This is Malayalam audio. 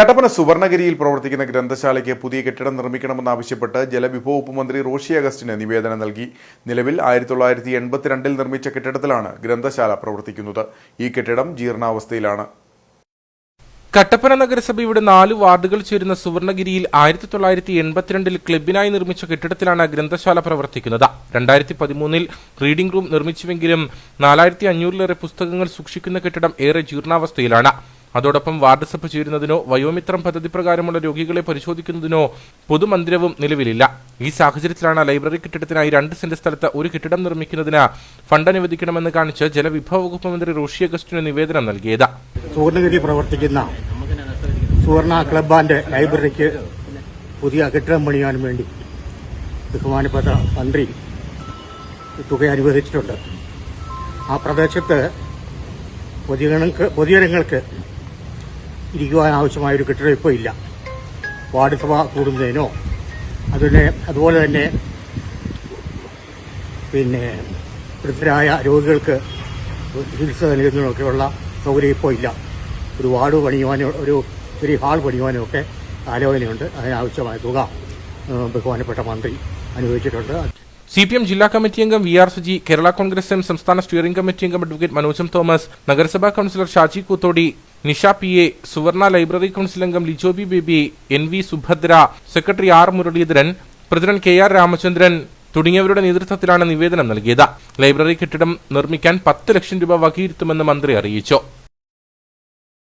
കട്ടപ്പന സുവർണഗിരിയിൽ പ്രവർത്തിക്കുന്ന ഗ്രന്ഥശാലയ്ക്ക് പുതിയ കെട്ടിടം നിർമ്മിക്കണമെന്നാവശ്യപ്പെട്ട് ജലവിഭവ വകുപ്പ് മന്ത്രി റോഷി അഗസ്റ്റിന് നിവേദനം നൽകി. നിലവിൽ ആയിരത്തി തൊള്ളായിരത്തി എൺപത്തിരണ്ടിൽ നിർമ്മിച്ച കെട്ടിടത്തിലാണ് ഗ്രന്ഥശാല പ്രവർത്തിക്കുന്നത്. ഈ കെട്ടിടം ജീർണാവസ്ഥയിലാണ്. കട്ടപ്പന നഗരസഭയുടെ നാല് വാർഡുകൾ ചേരുന്ന സുവർണഗിരിയിൽ ആയിരത്തി തൊള്ളായിരത്തി എൺപത്തിരണ്ടിൽ ക്ലബിനായി നിർമ്മിച്ച കെട്ടിടത്തിലാണ് ഗ്രന്ഥശാല പ്രവർത്തിക്കുന്നത്. രണ്ടായിരത്തി പതിമൂന്നിൽ റീഡിംഗ് റൂം നിർമ്മിച്ചുവെങ്കിലും നാലായിരത്തി അഞ്ഞൂറിലേറെ പുസ്തകങ്ങൾ സൂക്ഷിക്കുന്ന കെട്ടിടം ഏറെ ജീർണാവസ്ഥയിലാണ്. അതോടൊപ്പം വാർഡ് സഭ ചേരുന്നതിനോ വയോമിത്രം പദ്ധതി പ്രകാരമുള്ള രോഗികളെ പരിശോധിക്കുന്നതിനോ പൊതുമന്ദിരവും നിലവിലില്ല. ഈ സാഹചര്യത്തിലാണ് ലൈബ്രറി കെട്ടിടത്തിനായി രണ്ട് സെന്റ് സ്ഥലത്ത് ഒരു കെട്ടിടം നിർമ്മിക്കുന്നതിന് ഫണ്ട് അനുവദിക്കണമെന്ന് കാണിച്ച് ജലവിഭവ വകുപ്പ് മന്ത്രി റോഷി അഗസ്റ്റിന് നിവേദനം നൽകിയത്. പ്രവർത്തിക്കുന്ന സുവർണ ക്ലബ് ലൈബ്രറിക്ക് പുതിയ കെട്ടിടം പണിയാൻ വേണ്ടി ബഹുമാനപ്പെട്ട മന്ത്രി തുക അനുവദിച്ചിട്ടുണ്ട്. ആ പ്രദേശത്ത് പൊതുജനങ്ങൾക്ക് പൊതുജനങ്ങൾക്ക് ഇരിക്കുവാൻ ആവശ്യമായ ഒരു കെട്ടിടം ഇപ്പോൾ ഇല്ല. വാർഡ് സഭ കൂടുന്നതിനോ അതിനെ അതുപോലെ തന്നെ പിന്നെ വൃദ്ധരായ രോഗികൾക്ക് ചികിത്സ നൽകുന്നതിനൊക്കെയുള്ള സൗകര്യം ഇപ്പോൾ ഇല്ല. ഒരു വാർഡ് പണിയുവാനോ ഒരു ചെറിയ ഹാൾ പണിയുവാനോ ഒക്കെ ആലോചനയുണ്ട്. അതിനാവശ്യമായ തുക ബഹുമാനപ്പെട്ട മന്ത്രി അനുവദിച്ചിട്ടുണ്ട്. സി പി എം ജില്ലാ കമ്മിറ്റി അംഗം V R Suji Kerala Congress M സംസ്ഥാന സ്റ്റിയറിംഗ് കമ്മിറ്റി അംഗം അഡ്വക്കേറ്റ് മനോജം തോമസ് നഗരസഭാ councillor Shaji Koothodi Nisha P A Suvarna library council അംഗം Lijobi Baby N V Subhadra secretary R Muraleedharan president K R Ramachandran തുടങ്ങിയവരുടെ നേതൃത്വത്തിലാണ് നിവേദനം നൽകിയത്. ലൈബ്രറി കെട്ടിടം നിർമ്മിക്കാൻ പത്ത് ലക്ഷം രൂപ വകയിരുത്തുമെന്ന് മന്ത്രി അറിയിച്ചു.